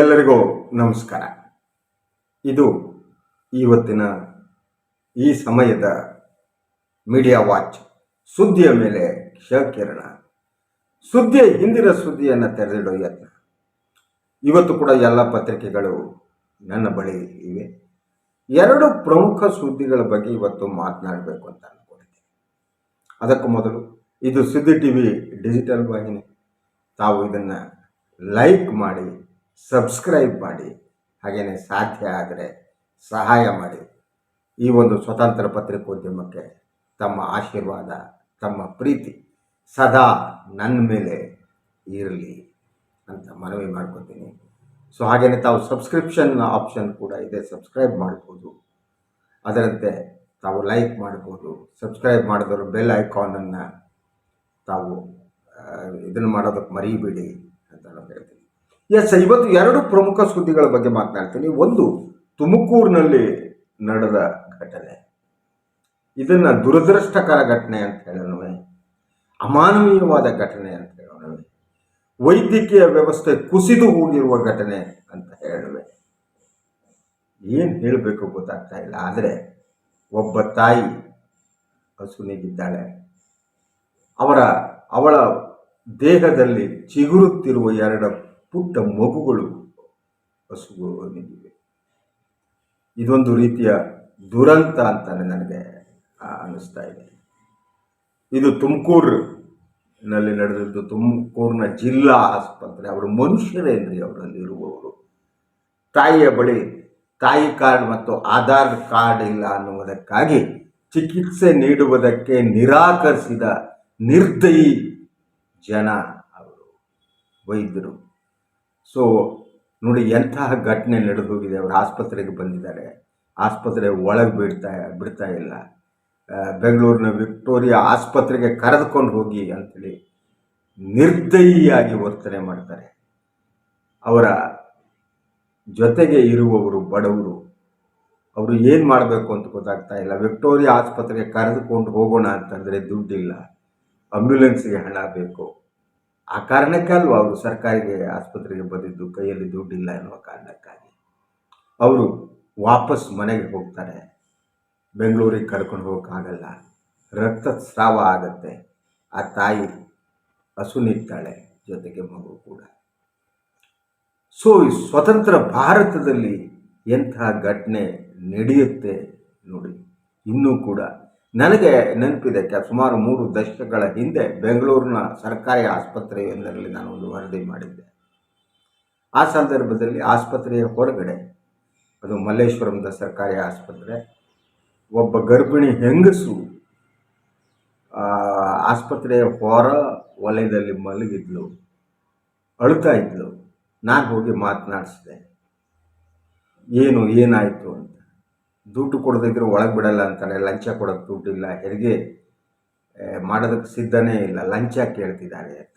ಎಲ್ಲರಿಗೂ ನಮಸ್ಕಾರ. ಇದು ಇವತ್ತಿನ ಈ ಸಮಯದ ಮೀಡಿಯಾ ವಾಚ್ ಸುದ್ದಿಯ ಮೇಲೆ ಕ್ಷಕಿರಣ ಸುದ್ದಿಯ ಹಿಂದಿನ ಸುದ್ದಿಯನ್ನು ತೆರೆದಿಡೋ ಯತ್ನ. ಇವತ್ತು ಕೂಡ ಎಲ್ಲ ಪತ್ರಿಕೆಗಳು ನನ್ನ ಬಳಿ ಇವೆ. ಎರಡು ಪ್ರಮುಖ ಸುದ್ದಿಗಳ ಬಗ್ಗೆ ಇವತ್ತು ಮಾತನಾಡಬೇಕು ಅಂತ ಅಂದ್ಕೊಂಡಿದ್ದೀನಿ ಅದಕ್ಕೂ ಮೊದಲು, ಇದು ಸುದ್ದಿ ಟಿ ವಿ ಡಿಜಿಟಲ್ ವಾಹಿನಿ. ತಾವು ಇದನ್ನು ಲೈಕ್ ಮಾಡಿ ಸಬ್ಸ್ಕ್ರೈಬ್ ಮಾಡಿ. ಹಾಗೆಯೇ ಸಾಧ್ಯ ಆದರೆ ಸಹಾಯ ಮಾಡಿ. ಈ ಒಂದು ಸ್ವತಂತ್ರ ಪತ್ರಿಕೋದ್ಯಮಕ್ಕೆ ತಮ್ಮ ಆಶೀರ್ವಾದ, ತಮ್ಮ ಪ್ರೀತಿ ಸದಾ ನನ್ನ ಮೇಲೆ ಇರಲಿ ಅಂತ ಮನವಿ ಮಾಡ್ಕೊತೀನಿ. ಸೊ ಹಾಗೆಯೇ ತಾವು ಸಬ್ಸ್ಕ್ರಿಪ್ಷನ್ ಆಪ್ಷನ್ ಕೂಡ ಇದೆ ಸಬ್ಸ್ಕ್ರೈಬ್ ಮಾಡ್ಬೋದು. ಅದರಂತೆ ತಾವು ಲೈಕ್ ಮಾಡ್ಬೋದು. ಸಬ್ಸ್ಕ್ರೈಬ್ ಮಾಡಿದವರು ಬೆಲ್ ಐಕಾನನ್ನು ತಾವು ಇದನ್ನು ಮಾಡೋದಕ್ಕೆ ಮರಿಬೇಡಿ ಅಂತ ನಾನು ಹೇಳ್ತೀನಿ. ಎಸ್ ಇವತ್ತು ಎರಡು ಪ್ರಮುಖ ಸುದ್ದಿಗಳ ಬಗ್ಗೆ ಮಾತನಾಡ್ತೀನಿ. ಒಂದು, ತುಮಕೂರಿನಲ್ಲಿ ನಡೆದ ಘಟನೆ. ಇದನ್ನು ದುರದೃಷ್ಟಕರ ಘಟನೆ ಅಂತ ಹೇಳೋಣವೆ? ಅಮಾನವೀಯವಾದ ಘಟನೆ ಅಂತ ಹೇಳೋಣವೆ? ವೈದ್ಯಕೀಯ ವ್ಯವಸ್ಥೆ ಕುಸಿದು ಹೋಗಿರುವ ಘಟನೆ ಅಂತ ಹೇಳುವೆ ಏನು ಹೇಳಬೇಕು ಗೊತ್ತಾಗ್ತಾ ಇಲ್ಲ. ಆದರೆ ಒಬ್ಬ ತಾಯಿ ಹಸುನಿಗಿದ್ದಾಳೆ. ಅವರ, ಅವಳ ದೇಹದಲ್ಲಿ ಚಿಗುರುತ್ತಿರುವ ಎರಡು ಪುಟ್ಟ ಮಗುಗಳು ಹಸುವಿವೆ ಇದೊಂದು ರೀತಿಯ ದುರಂತ ಅಂತಾನೆ ನನಗೆ ಅನ್ನಿಸ್ತಾ ಇದೆ. ಇದು ತುಮಕೂರಿನಲ್ಲಿ ನಡೆದಿದ್ದು ತುಮಕೂರಿನ ಜಿಲ್ಲಾ ಆಸ್ಪತ್ರೆ. ಅವರು ಮನುಷ್ಯರೇನ್ರಿ ಅವರಲ್ಲಿ ಇರುವವರು? ತಾಯಿಯ ಬಳಿ ತಾಯಿ ಕಾರ್ಡ್ ಮತ್ತು ಆಧಾರ್ ಕಾರ್ಡ್ ಇಲ್ಲ ಅನ್ನುವುದಕ್ಕಾಗಿ ಚಿಕಿತ್ಸೆ ನೀಡುವುದಕ್ಕೆ ನಿರಾಕರಿಸಿದ ನಿರ್ದಯಿ ಜನ ಅವರು, ವೈದ್ಯರು. ಸೊ ನೋಡಿ ಎಂತಹ ಘಟನೆ ನಡೆದು ಹೋಗಿದೆ ಅವರು ಆಸ್ಪತ್ರೆಗೆ ಬಂದಿದ್ದಾರೆ. ಆಸ್ಪತ್ರೆ ಒಳಗೆ ಬಿಡ್ತಾ ಬಿಡ್ತಾ ಇಲ್ಲ. ಬೆಂಗಳೂರಿನ ವಿಕ್ಟೋರಿಯಾ ಆಸ್ಪತ್ರೆಗೆ ಕರೆದುಕೊಂಡು ಹೋಗಿ ಅಂಥೇಳಿ ನಿರ್ದಯಿಯಾಗಿ ವರ್ತನೆ ಮಾಡ್ತಾರೆ. ಅವರ ಜೊತೆಗೆ ಇರುವವರು ಬಡವರು, ಅವರು ಏನು ಮಾಡಬೇಕು ಅಂತ ಗೊತ್ತಾಗ್ತಾ ಇಲ್ಲ. ವಿಕ್ಟೋರಿಯಾ ಆಸ್ಪತ್ರೆಗೆ ಕರೆದುಕೊಂಡು ಹೋಗೋಣ ಅಂತಂದರೆ ದುಡ್ಡಿಲ್ಲ. ಆಂಬ್ಯುಲೆನ್ಸ್ಗೆ ಹಣ ಬೇಕು. ಆ ಕಾರಣಕ್ಕಲ್ವ ಅವರು ಸರ್ಕಾರಿಗೆ ಆಸ್ಪತ್ರೆಗೆ ಬಂದಿದ್ದು, ಕೈಯಲ್ಲಿ ದುಡ್ಡಿಲ್ಲ ಎನ್ನುವ ಕಾರಣಕ್ಕಾಗಿ? ಅವರು ವಾಪಸ್ ಮನೆಗೆ ಹೋಗ್ತಾರೆ. ಬೆಂಗಳೂರಿಗೆ ಕರ್ಕೊಂಡು ಹೋಗೋಕ್ಕಾಗಲ್ಲ. ರಕ್ತಸ್ರಾವ ಆಗತ್ತೆ. ಆ ತಾಯಿ ಹಸುನಿತ್ತಾಳೆ ಜೊತೆಗೆ ಮಗು ಕೂಡ. ಸೊ ಈ ಸ್ವತಂತ್ರ ಭಾರತದಲ್ಲಿ ಎಂಥ ಘಟನೆ ನಡೆಯುತ್ತೆ ನೋಡಿ. ಇನ್ನೂ ಕೂಡ ನನಗೆ ನೆನಪಿದೆ ಸುಮಾರು ಮೂರು ದಶಕಗಳ ಹಿಂದೆ ಬೆಂಗಳೂರಿನ ಸರ್ಕಾರಿ ಆಸ್ಪತ್ರೆಯೊಂದರಲ್ಲಿ ನಾನು ಒಂದು ವರದಿ ಮಾಡಿದ್ದೆ. ಆ ಸಂದರ್ಭದಲ್ಲಿ ಆಸ್ಪತ್ರೆಯ ಹೊರಗಡೆ, ಅದು ಮಲ್ಲೇಶ್ವರಂದ ಸರ್ಕಾರಿ ಆಸ್ಪತ್ರೆ, ಒಬ್ಬ ಗರ್ಭಿಣಿ ಹೆಂಗಸು ಆಸ್ಪತ್ರೆಯ ಹೊರ ವಲಯದಲ್ಲಿ ಮಲಗಿದ್ಲು ಅಳ್ತಾ ಇದ್ಲು. ನಾನು ಹೋಗಿ ಮಾತನಾಡಿಸಿದೆ. ಏನು, ಏನಾಯಿತು ಅಂತ. ದುಡ್ಡು ಕೊಡದಿದ್ರೆ ಒಳಗೆ ಬಿಡಲ್ಲ ಅಂತಾನೆ, ಲಂಚ ಕೊಡೋಕ್ಕೆ ದುಡ್ಡಿಲ್ಲ, ಹೆರಿಗೆ ಮಾಡೋದಕ್ಕೆ ಸಿದ್ಧನೇ ಇಲ್ಲ, ಲಂಚ ಕೇಳ್ತಿದ್ದಾರೆ ಅಂತ.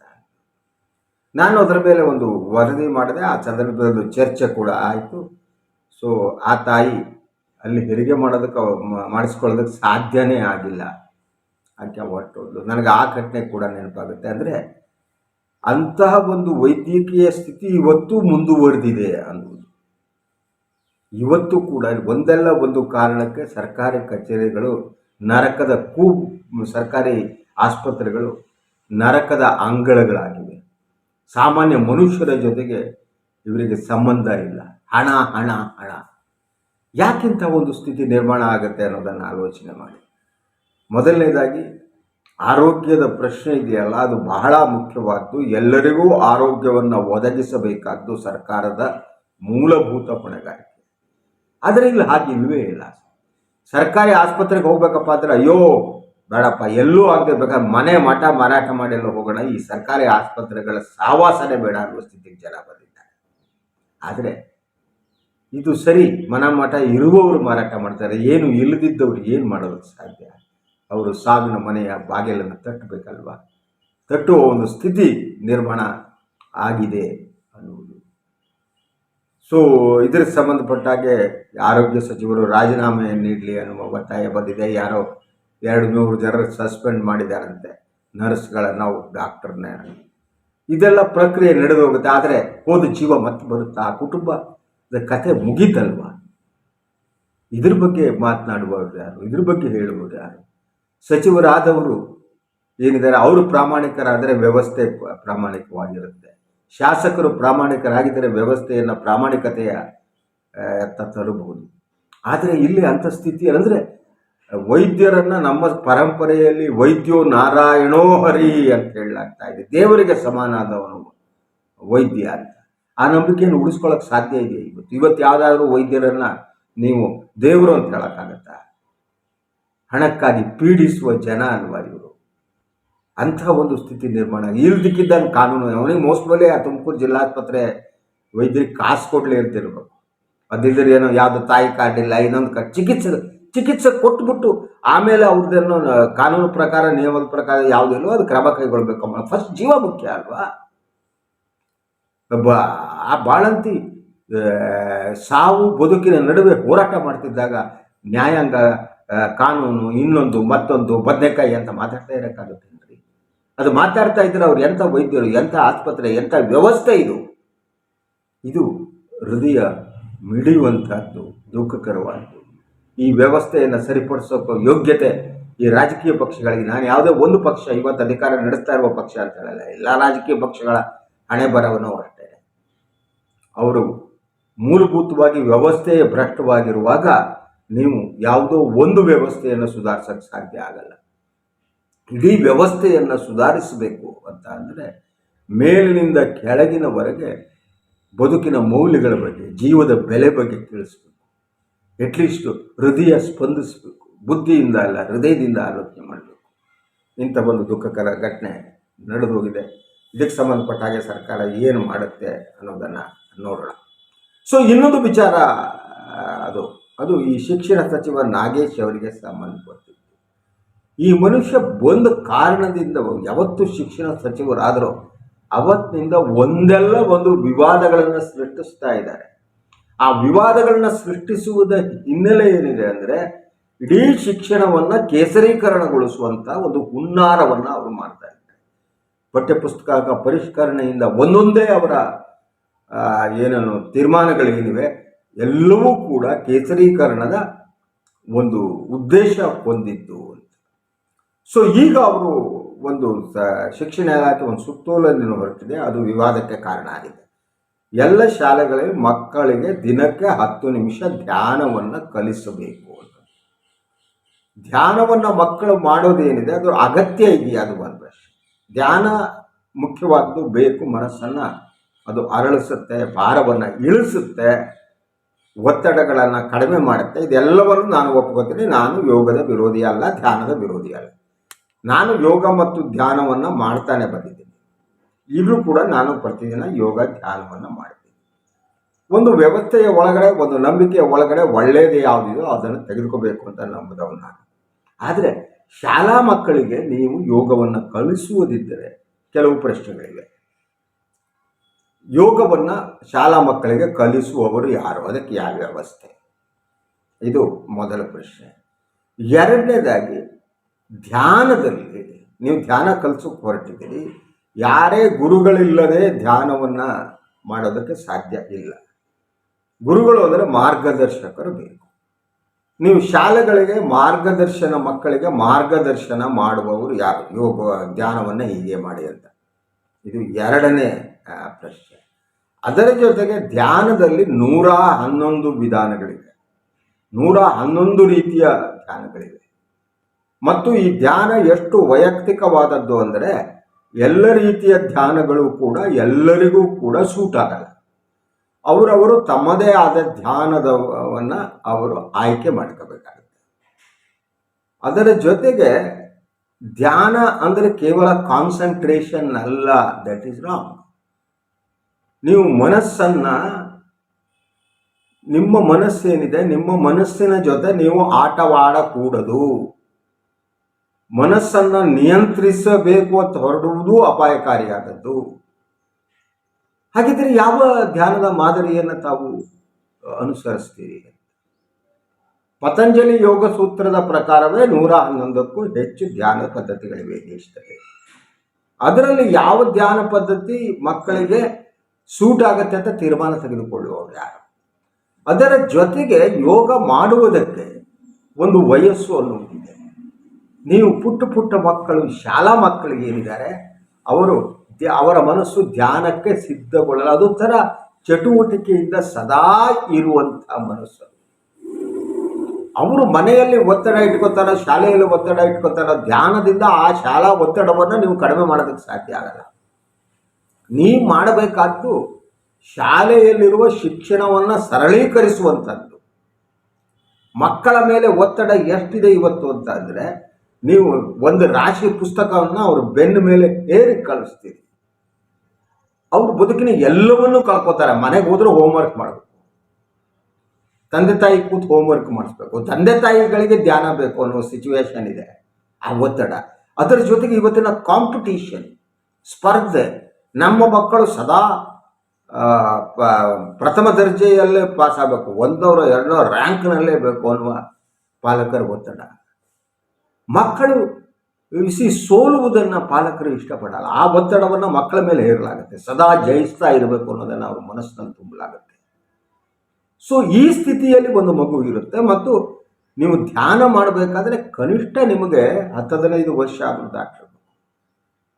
ನಾನು ಅದರ ಮೇಲೆ ಒಂದು ವರದಿ ಮಾಡಿದೆ, ಆ ಸಂದರ್ಭದಲ್ಲಿ ಚರ್ಚೆ ಕೂಡ ಆಯಿತು. ಸೊ ಆ ತಾಯಿ ಅಲ್ಲಿ ಹೆರಿಗೆ ಮಾಡೋದಕ್ಕೆ ಮಾಡಿಸ್ಕೊಳ್ಳೋದಕ್ಕೆ ಸಾಧ್ಯನೇ ಆಗಿಲ್ಲ. ಅಂತ ಹೊರಟೋದ್ಲು. ನನಗೆ ಆ ಘಟನೆ ಕೂಡ ನೆನಪಾಗುತ್ತೆ. ಅಂದರೆ ಅಂತಹ ಒಂದು ವೈದ್ಯಕೀಯ ಸ್ಥಿತಿ ಇವತ್ತು ಮುಂದುವರೆದಿದೆ ಅನ್ನೋದು ಇವತ್ತು ಕೂಡ ಒಂದಲ್ಲ ಒಂದು ಕಾರಣಕ್ಕೆ ಸರ್ಕಾರಿ ಕಚೇರಿಗಳು, ನರಕದ ಕೂ ಸರ್ಕಾರಿ ಆಸ್ಪತ್ರೆಗಳು ನರಕದ ಅಂಗಳಗಳಾಗಿವೆ. ಸಾಮಾನ್ಯ ಮನುಷ್ಯರ ಜೊತೆಗೆ ಇವರಿಗೆ ಸಂಬಂಧ ಇಲ್ಲ. ಹಣ ಹಣ ಹಣ. ಯಾಕಿಂತ ಒಂದು ಸ್ಥಿತಿ ನಿರ್ಮಾಣ ಆಗುತ್ತೆ ಅನ್ನೋದನ್ನು ಆಲೋಚನೆ ಮಾಡಿ. ಮೊದಲನೇದಾಗಿ, ಆರೋಗ್ಯದ ಪ್ರಶ್ನೆ ಇದೆಯಲ್ಲ, ಅದು ಬಹಳ ಮುಖ್ಯವಾದ್ದು. ಎಲ್ಲರಿಗೂ ಆರೋಗ್ಯವನ್ನು ಒದಗಿಸಬೇಕಾದ್ದು ಸರ್ಕಾರದ ಮೂಲಭೂತ ಹೊಣೆಗಾರಿಕೆ. ಆದರೆ ಇಲ್ಲಿ ಹಾಗೆ ಇಲ್ಲವೇ ಇಲ್ಲ. ಸರ್ಕಾರಿ ಆಸ್ಪತ್ರೆಗೆ ಹೋಗ್ಬೇಕಪ್ಪ ಅಂದರೆ ಅಯ್ಯೋ, ಬೇಡಪ್ಪ, ಎಲ್ಲೂ ಆಗದೆ ಬೇಕಾದ್ರೆ ಮನೆ ಮಠ ಮಾರಾಟ ಮಾಡಿ ಎಲ್ಲ ಹೋಗೋಣ. ಈ ಸರ್ಕಾರಿ ಆಸ್ಪತ್ರೆಗಳ ಸಾವಾಸನೆ ಬೇಡ ಅನ್ನುವ ಸ್ಥಿತಿಗೆ ಜನ ಬಂದಿದ್ದಾರೆ. ಆದರೆ ಇದು ಸರಿ, ಮನ ಮಠ ಇರುವವರು ಮಾರಾಟ ಮಾಡ್ತಾರೆ. ಏನು ಇಲ್ಲದಿದ್ದವ್ರು ಏನು ಮಾಡೋದಕ್ಕೆ ಸಾಧ್ಯ? ಅವರು ಸಾವಿನ ಮನೆಯ ಬಾಗಿಲನ್ನು ತಟ್ಟಬೇಕಲ್ವಾ? ತಟ್ಟುವ ಒಂದು ಸ್ಥಿತಿ ನಿರ್ಮಾಣ ಆಗಿದೆ. ಸೊ ಇದಕ್ಕೆ ಸಂಬಂಧಪಟ್ಟ ಹಾಗೆ ಆರೋಗ್ಯ ಸಚಿವರು ರಾಜೀನಾಮೆ ನೀಡಲಿ ಅನ್ನುವ ಒತ್ತಾಯ ಬಂದಿದೆ. ಯಾರೋ ಎರಡು ನೂರು ಜನರು ಸಸ್ಪೆಂಡ್ ಮಾಡಿದಾರಂತೆ ನರ್ಸ್ಗಳ ನಾವು, ಡಾಕ್ಟರ್ನ ಇದೆಲ್ಲ ಪ್ರಕ್ರಿಯೆ ನಡೆದು ಹೋಗುತ್ತೆ ಆದರೆ ಹೋದ ಜೀವ ಮತ್ತೆ ಬರುತ್ತಾ? ಆ ಕುಟುಂಬದ ಕಥೆ ಮುಗೀತಲ್ವ? ಇದ್ರ ಬಗ್ಗೆ ಮಾತನಾಡುವವರು ಯಾರು? ಇದ್ರ ಬಗ್ಗೆ ಹೇಳುವುದು ಯಾರು? ಸಚಿವರಾದವರು ಏನಿದ್ದಾರೆ? ಅವರು ಪ್ರಾಮಾಣಿಕರಾದರೆ ವ್ಯವಸ್ಥೆ ಪ್ರಾಮಾಣಿಕವಾಗಿರುತ್ತೆ. ಶಾಸಕರು ಪ್ರಾಮಾಣಿಕರಾಗಿದ್ದರೆ ವ್ಯವಸ್ಥೆಯನ್ನು ಪ್ರಾಮಾಣಿಕತೆಯ ತರಬಹುದು. ಆದರೆ ಇಲ್ಲಿ ಅಂಥ ಸ್ಥಿತಿ ಅಂದರೆ ವೈದ್ಯರನ್ನು ನಮ್ಮ ಪರಂಪರೆಯಲ್ಲಿ ವೈದ್ಯೋ ನಾರಾಯಣೋ ಹರಿ ಅಂತ ಹೇಳಲಾಗ್ತಾ ಇದೆ. ದೇವರಿಗೆ ಸಮಾನಾದವನು ವೈದ್ಯ ಅಂತ. ಆ ನಂಬಿಕೆಯನ್ನು ಉಳಿಸ್ಕೊಳ್ಳೋಕೆ ಸಾಧ್ಯ ಇದೆ ಇವತ್ತು? ಇವತ್ತು ಯಾವುದಾದ್ರೂ ವೈದ್ಯರನ್ನ ನೀವು ದೇವರು ಅಂತ ಹೇಳೋಕ್ಕಾಗತ್ತಾ? ಹಣಕ್ಕಾಗಿ ಪೀಡಿಸುವ ಜನ ಅಲ್ವಾ ಇವರು? ಅಂಥ ಒಂದು ಸ್ಥಿತಿ ನಿರ್ಮಾಣ. ಇಲ್ದಿಕ್ಕಿದ್ದಂಗೆ ಕಾನೂನು ಅವನಿಗೆ ಮೋಸ್ಟ್ ಮೇಲೆ ಆ ತುಮಕೂರು ಜಿಲ್ಲಾಸ್ಪತ್ರೆ ವೈದ್ಯರಿಗೆ ಕಾಸು ಕೊಡಲೇ ಇರ್ತಿರ್ಬೇಕು ಅದಿಲ್ಲದ್ರೆ ಏನೋ ಯಾವುದು ತಾಯಿ ಕಾರ್ಡ್ ಇಲ್ಲ, ಇನ್ನೊಂದು ಕಾರ್ಡ್ ಚಿಕಿತ್ಸೆ ಚಿಕಿತ್ಸೆ ಕೊಟ್ಬಿಟ್ಟು ಆಮೇಲೆ ಅವ್ರದ್ದೇನೋ ಕಾನೂನು ಪ್ರಕಾರ, ನಿಯಮದ ಪ್ರಕಾರ ಯಾವುದಿಲ್ಲೋ ಅದು ಕ್ರಮ ಕೈಗೊಳ್ಬೇಕು ಫಸ್ಟ್ ಜೀವ ಮುಖ್ಯ ಅಲ್ವಾ? ಒಬ್ಬ ಆ ಬಾಳಂತಿ ಸಾವು ಬದುಕಿನ ನಡುವೆ ಹೋರಾಟ ಮಾಡ್ತಿದ್ದಾಗ ನ್ಯಾಯಾಂಗ ಕಾನೂನು ಇನ್ನೊಂದು, ಮತ್ತೊಂದು ಬದನೆಕಾಯಿ ಅಂತ ಮಾತಾಡ್ತಾ ಇರೋಕ್ಕಾಗುತ್ತೇನ್ರಿ ಅದು ಮಾತಾಡ್ತಾ ಇದ್ರೆ ಅವ್ರು ಎಂಥ ವೈದ್ಯರು, ಎಂಥ ಆಸ್ಪತ್ರೆ, ಎಂಥ ವ್ಯವಸ್ಥೆ ಇದು? ಇದು ಹೃದಯ ಮಿಡಿಯುವಂಥದ್ದು ದುಃಖಕರವಾದ್ದು ಈ ವ್ಯವಸ್ಥೆಯನ್ನು ಸರಿಪಡಿಸೋಕೆ ಯೋಗ್ಯತೆ ಈ ರಾಜಕೀಯ ಪಕ್ಷಗಳಿಗೆ. ನಾನು ಯಾವುದೇ ಒಂದು ಪಕ್ಷ, ಇವತ್ತು ಅಧಿಕಾರ ನಡೆಸ್ತಾ ಇರುವ ಪಕ್ಷ ಅಂತ ಹೇಳಲ್ಲ. ಎಲ್ಲ ರಾಜಕೀಯ ಪಕ್ಷಗಳ ಹಣೆ ಬರವನ್ನು ಅವರು ಮೂಲಭೂತವಾಗಿ ವ್ಯವಸ್ಥೆಯೇ ಭ್ರಷ್ಟವಾಗಿರುವಾಗ ನೀವು ಯಾವುದೋ ಒಂದು ವ್ಯವಸ್ಥೆಯನ್ನು ಸುಧಾರಿಸೋಕ್ಕೆ ಸಾಧ್ಯ ಆಗಲ್ಲ. ಇಡೀ ವ್ಯವಸ್ಥೆಯನ್ನು ಸುಧಾರಿಸಬೇಕು ಅಂತ ಅಂದರೆ ಮೇಲಿನಿಂದ ಕೆಳಗಿನವರೆಗೆ ಬದುಕಿನ ಮೌಲ್ಯಗಳ ಬಗ್ಗೆ, ಜೀವದ ಬೆಲೆ ಬಗ್ಗೆ ತಿಳಿಸ್ಬೇಕು. ಎಟ್ಲೀಸ್ಟ್ ಹೃದಯ ಸ್ಪಂದಿಸಬೇಕು. ಬುದ್ಧಿಯಿಂದ ಅಲ್ಲ, ಹೃದಯದಿಂದ ಆಲೋಚನೆ ಮಾಡಬೇಕು. ಇಂಥ ಒಂದು ದುಃಖಕರ ಘಟನೆ ನಡೆದು ಹೋಗಿದೆ ಇದಕ್ಕೆ ಸಂಬಂಧಪಟ್ಟ ಹಾಗೆ ಸರ್ಕಾರ ಏನು ಮಾಡುತ್ತೆ ಅನ್ನೋದನ್ನು ನೋಡೋಣ. ಸೊ ಇನ್ನೊಂದು ವಿಚಾರ, ಅದು ಅದು ಈ ಶಿಕ್ಷಣ ಸಚಿವ ನಾಗೇಶ್ ಅವರಿಗೆ ಸಂಬಂಧಪಟ್ಟಿದ್ದು. ಈ ಮನುಷ್ಯ ಒಂದು ಕಾರಣದಿಂದ ಯಾವತ್ತು ಶಿಕ್ಷಣ ಸಚಿವರಾದರೂ ಅವತ್ತಿನಿಂದ ಒಂದೆಲ್ಲ ಒಂದು ವಿವಾದಗಳನ್ನು ಸೃಷ್ಟಿಸ್ತಾ ಇದ್ದಾರೆ. ಆ ವಿವಾದಗಳನ್ನ ಸೃಷ್ಟಿಸುವುದ ಹಿನ್ನೆಲೆ ಏನಿದೆ ಅಂದರೆ ಇಡೀ ಶಿಕ್ಷಣವನ್ನ ಕೇಸರೀಕರಣಗೊಳಿಸುವಂಥ ಒಂದು ಹುನ್ನಾರವನ್ನು ಅವರು ಮಾಡ್ತಾ ಇದ್ದಾರೆ. ಪಠ್ಯಪುಸ್ತಕ ಪರಿಷ್ಕರಣೆಯಿಂದ ಒಂದೊಂದೇ ಅವರ ಏನೇನು ಏನನ್ನು ತೀರ್ಮಾನಗಳೇನಿವೆ ಎಲ್ಲವೂ ಕೂಡ ಕೇಸರೀಕರಣದ ಒಂದು ಉದ್ದೇಶ ಹೊಂದಿದ್ದು. ಸೊ ಈಗ ಅವರು ಒಂದು ಶಿಕ್ಷಣ ಇಲಾಖೆ ಒಂದು ಸುತ್ತೋಲನ ಹೊರಟಿದೆ. ಅದು ವಿವಾದಕ್ಕೆ ಕಾರಣ ಆಗಿದೆ. ಎಲ್ಲ ಶಾಲೆಗಳಲ್ಲಿ ಮಕ್ಕಳಿಗೆ ದಿನಕ್ಕೆ ಹತ್ತು ನಿಮಿಷ ಧ್ಯಾನವನ್ನು ಕಲಿಸಬೇಕು ಅಂತ. ಧ್ಯಾನವನ್ನು ಮಕ್ಕಳು ಮಾಡೋದೇನಿದೆ, ಅದು ಅಗತ್ಯ ಇದೆಯಾ? ಅದು ಒಂದು ಪ್ರಶ್ನೆ. ಧ್ಯಾನ ಮುಖ್ಯವಾದ್ದು ಬೇಕು ಮನಸ್ಸನ್ನು, ಅದು ಅರಳಿಸುತ್ತೆ, ಭಾರವನ್ನು ಇಳಿಸುತ್ತೆ, ಒತ್ತಡಗಳನ್ನು ಕಡಿಮೆ ಮಾಡುತ್ತೆ. ಇದೆಲ್ಲವನ್ನು ನಾನು ಒಪ್ಕೋತೀನಿ. ನಾನು ಯೋಗದ ವಿರೋಧಿ ಅಲ್ಲ ಧ್ಯಾನದ ವಿರೋಧಿ ಅಲ್ಲ ನಾನು ಯೋಗ ಮತ್ತು ಧ್ಯಾನವನ್ನು ಮಾಡ್ತಾನೆ ಬಂದಿದ್ದೀನಿ. ಈಗಲೂ ಕೂಡ ನಾನು ಪ್ರತಿದಿನ ಯೋಗ ಧ್ಯಾನವನ್ನು ಮಾಡ್ತೀನಿ. ಒಂದು ವ್ಯವಸ್ಥೆಯ ಒಳಗಡೆ, ಒಂದು ನಂಬಿಕೆಯ ಒಳಗಡೆ ಒಳ್ಳೆಯದು ಯಾವುದಿದೋ ಅದನ್ನು ತೆಗೆದುಕೋಬೇಕು ಅಂತ ನಂಬಿದವನು ನಾನು. ಆದರೆ ಶಾಲಾ ಮಕ್ಕಳಿಗೆ ನೀವು ಯೋಗವನ್ನು ಕಲಿಸುವುದಿದ್ದರೆ ಕೆಲವು ಪ್ರಶ್ನೆಗಳಿವೆ. ಯೋಗವನ್ನು ಶಾಲಾ ಮಕ್ಕಳಿಗೆ ಕಲಿಸುವವರು ಯಾರು? ಅದಕ್ಕೆ ಯಾವ ವ್ಯವಸ್ಥೆ? ಇದು ಮೊದಲ ಪ್ರಶ್ನೆ. ಎರಡನೇದಾಗಿ ಧ್ಯಾನದಲ್ಲಿ, ನೀವು ಧ್ಯಾನ ಕಲಿಸೋಕೆ ಹೊರಟಿದ್ದೀರಿ, ಯಾರೇ ಗುರುಗಳಿಲ್ಲದೆ ಧ್ಯಾನವನ್ನು ಮಾಡೋದಕ್ಕೆ ಸಾಧ್ಯ ಇಲ್ಲ. ಗುರುಗಳು ಅಂದರೆ ಮಾರ್ಗದರ್ಶಕರು ಬೇಕು. ನೀವು ಶಾಲೆಗಳಿಗೆ ಮಾರ್ಗದರ್ಶನ, ಮಕ್ಕಳಿಗೆ ಮಾರ್ಗದರ್ಶನ ಮಾಡುವವರು ಯಾರು? ಯೋಗ ಧ್ಯಾನವನ್ನು ಹೀಗೆ ಮಾಡಿ ಅಂತ. ಇದು ಎರಡನೇ ಪ್ರಶ್ನೆ. ಅದರ ಜೊತೆಗೆ ಧ್ಯಾನದಲ್ಲಿ ನೂರ ಹನ್ನೊಂದು ವಿಧಾನಗಳಿವೆ. ನೂರ ಹನ್ನೊಂದು ರೀತಿಯ ಧ್ಯಾನಗಳಿವೆ. ಮತ್ತು ಈ ಧ್ಯಾನ ಎಷ್ಟು ವೈಯಕ್ತಿಕವಾದದ್ದು ಅಂದರೆ ಎಲ್ಲ ರೀತಿಯ ಧ್ಯಾನಗಳು ಕೂಡ ಎಲ್ಲರಿಗೂ ಕೂಡ ಸೂಟ್ ಆಗಲ್ಲ. ಅವರವರು ತಮ್ಮದೇ ಆದ ಧ್ಯಾನದವನ್ನು ಅವರು ಆಯ್ಕೆ ಮಾಡ್ಕೋಬೇಕಾಗುತ್ತೆ. ಅದರ ಜೊತೆಗೆ ಧ್ಯಾನ ಅಂದರೆ ಕೇವಲ ಕಾನ್ಸಂಟ್ರೇಷನ್ ಅಲ್ಲ ದಟ್ ಈಸ್ ರಾಂಗ್ ನೀವು ಮನಸ್ಸನ್ನ, ನಿಮ್ಮ ಮನಸ್ಸೇನಿದೆ, ನಿಮ್ಮ ಮನಸ್ಸಿನ ಜೊತೆ ನೀವು ಆಟವಾಡಕೂಡದು. ಮನಸ್ಸನ್ನ ನಿಯಂತ್ರಿಸಬೇಕು ಅಂತ ಹೊರಡುವುದು ಅಪಾಯಕಾರಿಯಾದದ್ದು. ಹಾಗಿದ್ರೆ ಯಾವ ಧ್ಯಾನದ ಮಾದರಿಯನ್ನು ತಾವು ಅನುಸರಿಸ್ತೀರಿ ಪತಂಜಲಿ ಯೋಗ ಸೂತ್ರದ ಪ್ರಕಾರವೇ ನೂರ ಹನ್ನೊಂದಕ್ಕೂ ಹೆಚ್ಚು ಧ್ಯಾನ ಪದ್ಧತಿಗಳಿವೆ ದೇಶದಲ್ಲಿ. ಅದರಲ್ಲಿ ಯಾವ ಧ್ಯಾನ ಪದ್ಧತಿ ಮಕ್ಕಳಿಗೆ ಸೂಟ್ ಆಗತ್ತೆ ಅಂತ ತೀರ್ಮಾನ ತೆಗೆದುಕೊಳ್ಳುವವರು ಯಾರು? ಅದರ ಜೊತೆಗೆ ಯೋಗ ಮಾಡುವುದಕ್ಕೆ ಒಂದು ವಯಸ್ಸು ಅನ್ನುವುದಿದೆ ನೀವು ಪುಟ್ಟ ಪುಟ್ಟ ಮಕ್ಕಳು, ಶಾಲಾ ಮಕ್ಕಳಿಗೆ ಏನಿದ್ದಾರೆ, ಅವರು ಅವರ ಮನಸ್ಸು ಧ್ಯಾನಕ್ಕೆ ಸಿದ್ಧಗೊಳ್ಳಲ್ಲ. ಅದು ಥರ ಚಟುವಟಿಕೆಯಿಂದ ಸದಾ ಇರುವಂಥ ಮನಸ್ಸು. ಅವರು ಮನೆಯಲ್ಲಿ ಒತ್ತಡ ಇಟ್ಕೋತಾರ, ಶಾಲೆಯಲ್ಲಿ ಒತ್ತಡ ಇಟ್ಕೋತಾರ, ಧ್ಯಾನದಿಂದ ಆ ಶಾಲಾ ಒತ್ತಡವನ್ನು ನೀವು ಕಡಿಮೆ ಮಾಡೋದಕ್ಕೆ ಸಾಧ್ಯ ಆಗಲ್ಲ. ನೀವು ಮಾಡಬೇಕಾದ್ದು ಶಾಲೆಯಲ್ಲಿರುವ ಶಿಕ್ಷಣವನ್ನು ಸರಳೀಕರಿಸುವಂಥದ್ದು. ಮಕ್ಕಳ ಮೇಲೆ ಒತ್ತಡ ಎಷ್ಟಿದೆ ಇವತ್ತು ಅಂತ ಅಂದರೆ ನೀವು ಒಂದು ರಾಶಿ ಪುಸ್ತಕವನ್ನು ಅವರು ಬೆನ್ನ ಮೇಲೆ ಏರಿ ಕಳಿಸ್ತೀರಿ. ಅವ್ರ ಬದುಕಿನ ಎಲ್ಲವನ್ನೂ ಕಳ್ಕೊತಾರೆ ಮನೆಗೆ ಹೋದ್ರೆ ಹೋಮ್ವರ್ಕ್ ಮಾಡಬೇಕು. ತಂದೆ ತಾಯಿ ಕೂತು ಹೋಮ್ವರ್ಕ್ ಮಾಡಿಸ್ಬೇಕು. ತಂದೆ ತಾಯಿಗಳಿಗೆ ಧ್ಯಾನ ಬೇಕು ಅನ್ನೋ ಸಿಚುವೇಶನ್ ಇದೆ. ಆ ಒತ್ತಡ. ಅದರ ಜೊತೆಗೆ ಇವತ್ತಿನ ಕಾಂಪಿಟೀಷನ್ ಸ್ಪರ್ಧೆ, ನಮ್ಮ ಮಕ್ಕಳು ಸದಾ ಪ್ರಥಮ ದರ್ಜೆಯಲ್ಲೇ ಪಾಸ್ ಆಗಬೇಕು. ಒಂದೂರ ಎರಡನೋ ರ್ಯಾಂಕ್ನಲ್ಲೇ ಬೇಕು ಅನ್ನುವ ಪಾಲಕರ ಒತ್ತಡ. ಮಕ್ಕಳು ಇಸಿ ಸೋಲುವುದನ್ನು ಪಾಲಕರು ಇಷ್ಟಪಡಲ್ಲ. ಆ ಒತ್ತಡವನ್ನು ಮಕ್ಕಳ ಮೇಲೆ ಹೇರಲಾಗುತ್ತೆ. ಸದಾ ಜಯಿಸ್ತಾ ಇರಬೇಕು ಅನ್ನೋದನ್ನು ಅವ್ರ ಮನಸ್ಸಿನಲ್ಲಿ ತುಂಬಲಾಗುತ್ತೆ. ಸೊ ಈ ಸ್ಥಿತಿಯಲ್ಲಿ ಒಂದು ಮಗು ಇರುತ್ತೆ ಮತ್ತು ನೀವು ಧ್ಯಾನ ಮಾಡಬೇಕಾದ್ರೆ ಕನಿಷ್ಠ ನಿಮಗೆ ಹತ್ತು ಹದಿನೈದು ವರ್ಷ ಆದರೂ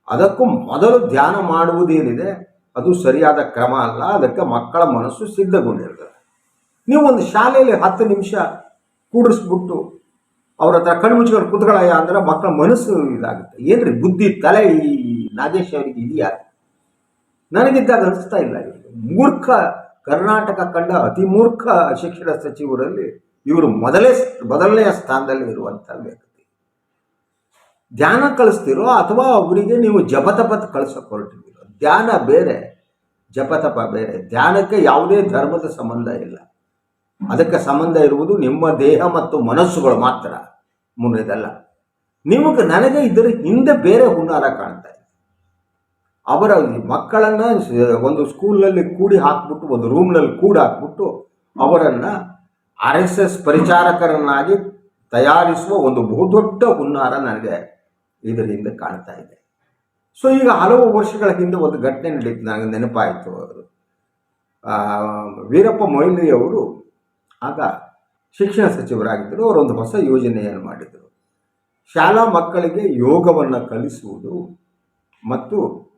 ಅದಕ್ಕೂ ಮೊದಲು ಧ್ಯಾನ ಮಾಡುವುದೇನಿದೆ, ಅದು ಸರಿಯಾದ ಕ್ರಮ ಅಲ್ಲ. ಅದಕ್ಕೆ ಮಕ್ಕಳ ಮನಸ್ಸು ಸಿದ್ಧಗೊಂಡಿರ್ತದೆ. ನೀವು ಒಂದು ಶಾಲೆಯಲ್ಲಿ ಹತ್ತು ನಿಮಿಷ ಕೂಡಿಸ್ಬಿಟ್ಟು ಅವ್ರ ಹತ್ರ ಕಣ್ಣು ಮುಚ್ಕೊಂಡು ಕುತ್ಕೊಳ್ಳಯ್ಯ ಅಂದ್ರೆ ಮಕ್ಕಳ ಮನಸ್ಸು ಇದಾಗುತ್ತೆ. ಏನ್ರಿ ಬುದ್ಧಿ, ತಲೆ ಈ ನಾಗೇಶ್ ಅವರಿಗೆ ಇದೆಯಾ? ನನಗಿದ್ದಾಗ ಅನಿಸ್ತಾ ಇಲ್ಲ ಮೂರ್ಖ ಕರ್ನಾಟಕ ಕಂಡ ಅತಿ ಮೂರ್ಖ ಶಿಕ್ಷಣ ಸಚಿವರಲ್ಲಿ ಇವರು ಮೊದಲೇ ಮೊದಲನೆಯ ಸ್ಥಾನದಲ್ಲಿ ಇರುವಂಥ ವ್ಯಕ್ತಿ. ಧ್ಯಾನ ಕಳಿಸ್ತಿರೋ ಅಥವಾ ಅವರಿಗೆ ನೀವು ಜಪತಪತ್ ಕಳ್ಸೋಕೆ ಹೊರಟಿದ್ದೀರೋ ಧ್ಯಾನ ಬೇರೆ, ಜಪತಪ ಬೇರೆ. ಧ್ಯಾನಕ್ಕೆ ಯಾವುದೇ ಧರ್ಮದ ಸಂಬಂಧ ಇಲ್ಲ. ಅದಕ್ಕೆ ಸಂಬಂಧ ಇರುವುದು ನಿಮ್ಮ ದೇಹ ಮತ್ತು ಮನಸ್ಸುಗಳು ಮಾತ್ರ. ಮುಂದೆದಲ್ಲ ನಿಮಗೆ ನನಗೆ ಇದರ ಹಿಂದೆ ಬೇರೆ ಹುನ್ನಾರ ಕಾಣ್ತಾ ಇದೆ. ಅವರ ಮಕ್ಕಳನ್ನು ಒಂದು ಸ್ಕೂಲ್ನಲ್ಲಿ ಕೂಡಿ ಹಾಕ್ಬಿಟ್ಟು, ಒಂದು ರೂಮ್ನಲ್ಲಿ ಕೂಡಿ ಹಾಕ್ಬಿಟ್ಟು ಅವರನ್ನು ಆರ್ ಎಸ್ ಎಸ್ ಪರಿಚಾರಕರನ್ನಾಗಿ ತಯಾರಿಸುವ ಒಂದು ಬಹುದೊಡ್ಡ ಹುನ್ನಾರ ನನಗೆ ಇದರ ಹಿಂದೆ ಕಾಣ್ತಾ ಇದೆ. ಸೊ, ಈಗ ಹಲವು ವರ್ಷಗಳ ಹಿಂದೆ ಒಂದು ಘಟನೆ ನಡೀತು, ನನಗೆ ನೆನಪಾಯಿತು. ಅವರು ವೀರಪ್ಪ ಮೊಯ್ಲಿಯವರು ಆಗ ಶಿಕ್ಷಣ ಸಚಿವರಾಗಿದ್ದರು, ಅವರೊಂದು ಹೊಸ ಯೋಜನೆಯನ್ನು ಮಾಡಿದರು. ಶಾಲಾ ಮಕ್ಕಳಿಗೆ ಯೋಗವನ್ನು ಕಲಿಸುವುದು ಮತ್ತು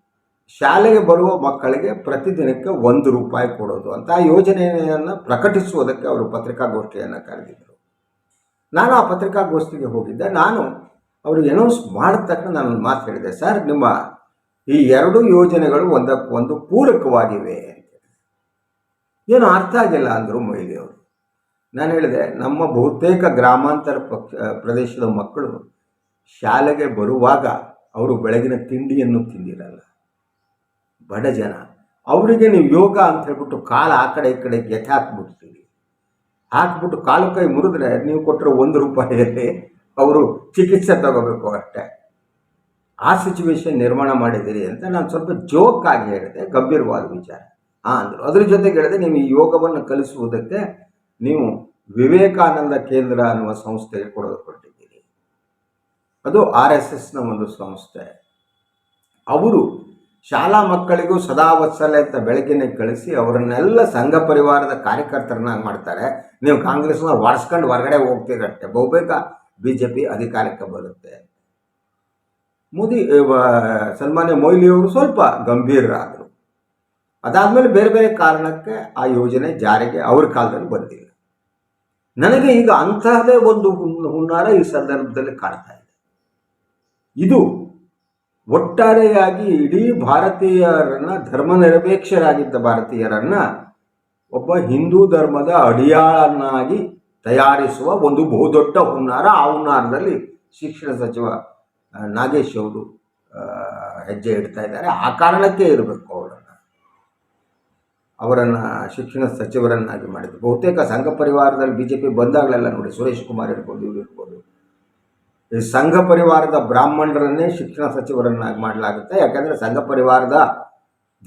ಶಾಲೆಗೆ ಬರುವ ಮಕ್ಕಳಿಗೆ ಪ್ರತಿದಿನಕ್ಕೆ ಒಂದು ರೂಪಾಯಿ ಕೊಡೋದು ಅಂತ ಆ ಯೋಜನೆಯನ್ನು ಪ್ರಕಟಿಸುವುದಕ್ಕೆ ಅವರು ಪತ್ರಿಕಾಗೋಷ್ಠಿಯನ್ನು ಕರೆದಿದ್ದರು. ನಾನು ಆ ಪತ್ರಿಕಾಗೋಷ್ಠಿಗೆ ಹೋಗಿದ್ದೆ. ನಾನು ಅವರು ಅನೌನ್ಸ್ ಮಾಡಿದ ತಕ್ಷಣ ನಾನು ಮಾತು ಹೇಳಿದೆ, ಸರ್, ನಿಮ್ಮ ಈ ಎರಡು ಯೋಜನೆಗಳು ಒಂದಕ್ಕೊಂದು ಪೂರಕವಾಗಿವೆ. ಅಂತ ಏನು ಅರ್ಥ ಆಗಿಲ್ಲ ಅಂದರು ಮೊಯ್ಲಿಯವರು ನಾನು ಹೇಳಿದೆ, ನಮ್ಮ ಬಹುತೇಕ ಗ್ರಾಮಾಂತರ ಪಕ್ಷ ಪ್ರದೇಶದ ಮಕ್ಕಳು ಶಾಲೆಗೆ ಬರುವಾಗ ಅವರು ಬೆಳಗಿನ ತಿಂಡಿಯನ್ನು ತಿಂದಿರಲ್ಲ. ಬಡ ಜನ. ಅವರಿಗೆ ನೀವು ಯೋಗ ಅಂತ ಹೇಳ್ಬಿಟ್ಟು ಕಾಲು ಆ ಕಡೆ ಈ ಕಡೆ ಗೆಟ್ ಹಾಕ್ಬಿಡ್ತೀವಿ ಹಾಕ್ಬಿಟ್ಟು ಕಾಲು ಕೈ ಮುರಿದ್ರೆ ನೀವು ಕೊಟ್ಟರೆ ಒಂದು ರೂಪಾಯಿಯಲ್ಲಿ ಅವರು ಚಿಕಿತ್ಸೆ ತಗೋಬೇಕು ಅಷ್ಟೇ ಆ ಸಿಚುವೇಶನ್ ನಿರ್ಮಾಣ ಮಾಡಿದ್ದೀರಿ ಅಂತ ನಾನು ಸ್ವಲ್ಪ ಜೋಕ್ ಆಗಿ ಹೇಳಿದೆ, ಗಂಭೀರವಾದ ವಿಚಾರ. ಹಾಂ ಅಂದರು. ಅದ್ರ ಜೊತೆಗೆ ಹೇಳಿದೆ, ನೀವು ಈ ಯೋಗವನ್ನು ಕಲಿಸುವುದಕ್ಕೆ ನೀವು ವಿವೇಕಾನಂದ ಕೇಂದ್ರ ಅನ್ನುವ ಸಂಸ್ಥೆಗೆ ಕೊಡೋದು ಕೊಟ್ಟಿದ್ದೀರಿ ಅದು ಆರ್ ಎಸ್ ಎಸ್ನ ಒಂದು ಸಂಸ್ಥೆ. ಅವರು ಶಾಲಾ ಮಕ್ಕಳಿಗೂ ಸದಾ ವತ್ಸಲೆ ಅಂತ ಬೆಳಕಿನ ಕಳಿಸಿ ಅವರನ್ನೆಲ್ಲ ಸಂಘ ಪರಿವಾರದ ಕಾರ್ಯಕರ್ತರನ್ನಾಗಿ ಮಾಡ್ತಾರೆ. ನೀವು ಕಾಂಗ್ರೆಸ್ನ ವಾಡ್ಸ್ಕೊಂಡು ಹೊರಗಡೆ ಹೋಗ್ತೀರಷ್ಟೇ ಬಹುಬೇಗ ಬಿ ಜೆ ಪಿ ಅಧಿಕಾರಕ್ಕೆ ಬರುತ್ತೆ. ಮೋದಿ ಸನ್ಮಾನ್ಯ ಮೊಯ್ಲಿಯವರು ಸ್ವಲ್ಪ ಗಂಭೀರರಾದರು. ಅದಾದಮೇಲೆ ಬೇರೆ ಬೇರೆ ಕಾರಣಕ್ಕೆ ಆ ಯೋಜನೆ ಜಾರಿಗೆ ಅವ್ರ ಕಾಲದಲ್ಲಿ ಬಂದಿಲ್ಲ. ನನಗೆ ಈಗ ಅಂತಹದೇ ಒಂದು ಹುನ್ನಾರ ಈ ಸಂದರ್ಭದಲ್ಲಿ ಕಾಣ್ತಾ ಇದೆ. ಇದು ಒಟ್ಟಾರೆಯಾಗಿ ಇಡೀ ಭಾರತೀಯರನ್ನ ಧರ್ಮ ನಿರಪೇಕ್ಷರಾಗಿದ್ದ ಭಾರತೀಯರನ್ನ ಒಬ್ಬ ಹಿಂದೂ ಧರ್ಮದ ಅಡಿಯಾಳನ್ನಾಗಿ ತಯಾರಿಸುವ ಒಂದು ಬಹುದೊಡ್ಡ ಹುನ್ನಾರ ಆ ಹುನ್ನಾರದಲ್ಲಿ ಶಿಕ್ಷಣ ಸಚಿವ ನಾಗೇಶ್ ಅವರು ಹೆಜ್ಜೆ ಇಡ್ತಾ ಇದ್ದಾರೆ. ಆ ಕಾರಣಕ್ಕೆ ಇರಬೇಕು. ಅವರನ್ನು, ಶಿಕ್ಷಣ ಸಚಿವರನ್ನಾಗಿ ಮಾಡಿದರು. ಬಹುತೇಕ ಸಂಘ ಪರಿವಾರದಲ್ಲಿ ಬಿ ಜೆ ಪಿ ಬಂದಾಗಲೆಲ್ಲ ನೋಡಿ ಸುರೇಶ್ ಕುಮಾರ್ ಇರ್ಬೋದು, ಇವ್ರು ಇರ್ಬೋದು. ಈ ಸಂಘ ಪರಿವಾರದ ಬ್ರಾಹ್ಮಣರನ್ನೇ ಶಿಕ್ಷಣ ಸಚಿವರನ್ನಾಗಿ ಮಾಡಲಾಗುತ್ತೆ. ಯಾಕಂದರೆ ಸಂಘ ಪರಿವಾರದ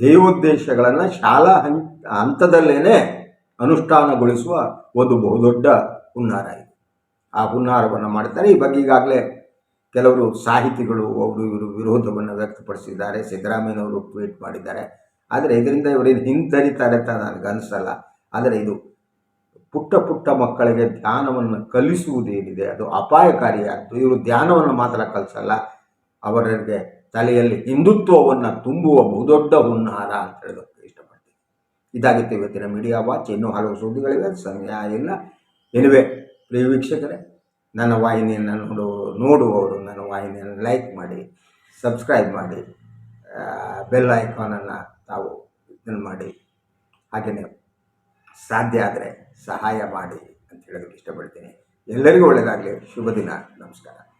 ಧ್ಯೇಯೋದ್ದೇಶಗಳನ್ನು ಶಾಲಾ ಹಂ ಹಂತದಲ್ಲೇ ಅನುಷ್ಠಾನಗೊಳಿಸುವ ಒಂದು ಬಹುದೊಡ್ಡ ಹುನ್ನಾರ ಇದೆ. ಆ ಹುನ್ನಾರವನ್ನು ಮಾಡ್ತಾರೆ. ಈ ಬಗ್ಗೆ ಈಗಾಗಲೇ ಕೆಲವರು ಸಾಹಿತಿಗಳು ಅವರು ಇವರು ವಿರೋಧವನ್ನು ವ್ಯಕ್ತಪಡಿಸಿದ್ದಾರೆ. ಸಿದ್ದರಾಮಯ್ಯನವರು ಟ್ವೀಟ್ ಮಾಡಿದ್ದಾರೆ. ಆದರೆ ಇದರಿಂದ ಇವರೇನು ಹಿಂತರಿತಾರೆ ಅಂತ ನನಗೆ ಅನಿಸಲ್ಲ. ಆದರೆ ಇದು ಪುಟ್ಟ ಪುಟ್ಟ ಮಕ್ಕಳಿಗೆ ಧ್ಯಾನವನ್ನು ಕಲಿಸುವುದೇನಿದೆ, ಅದು ಅಪಾಯಕಾರಿಯಾದ್ದು. ಇವರು ಧ್ಯಾನವನ್ನು ಮಾತ್ರ ಕಲಿಸಲ್ಲ. ಅವರಿಗೆ ತಲೆಯಲ್ಲಿ ಹಿಂದುತ್ವವನ್ನು ತುಂಬುವ ಬಹುದೊಡ್ಡ ಹುನ್ನಾರ ಅಂತ ಹೇಳೋದಕ್ಕೆ ಇಷ್ಟಪಡ್ತೀನಿ. ಇದಾಗಿತ್ತು ಇವತ್ತಿನ ಮೀಡಿಯಾ ವಾಚ್ ಇನ್ನೂ ಹಲವು ಸುದ್ದಿಗಳಿವೆ. ಸಮಯ ಇಲ್ಲ. ಎನಿವೆ ಪ್ರಿಯ ವೀಕ್ಷಕರೇ, ನನ್ನ ವಾಹಿನಿಯನ್ನು ನೋಡು, ನೋಡುವವರು ನನ್ನ ವಾಹಿನಿಯನ್ನು ಲೈಕ್ ಮಾಡಿ ಸಬ್ಸ್ಕ್ರೈಬ್ ಮಾಡಿ ಬೆಲ್ ಐಕಾನನ್ನು ತಾವು ಇದನ್ನು ಮಾಡಿ. ಹಾಗೆಯೇ ಸಾಧ್ಯ ಆದರೆ ಸಹಾಯ ಮಾಡಿ ಅಂತ ಹೇಳೋದಕ್ಕೆ ಇಷ್ಟಪಡ್ತೀನಿ. ಎಲ್ಲರಿಗೂ ಒಳ್ಳೆಯದಾಗಲಿ ಶುಭ ದಿನ. ನಮಸ್ಕಾರ.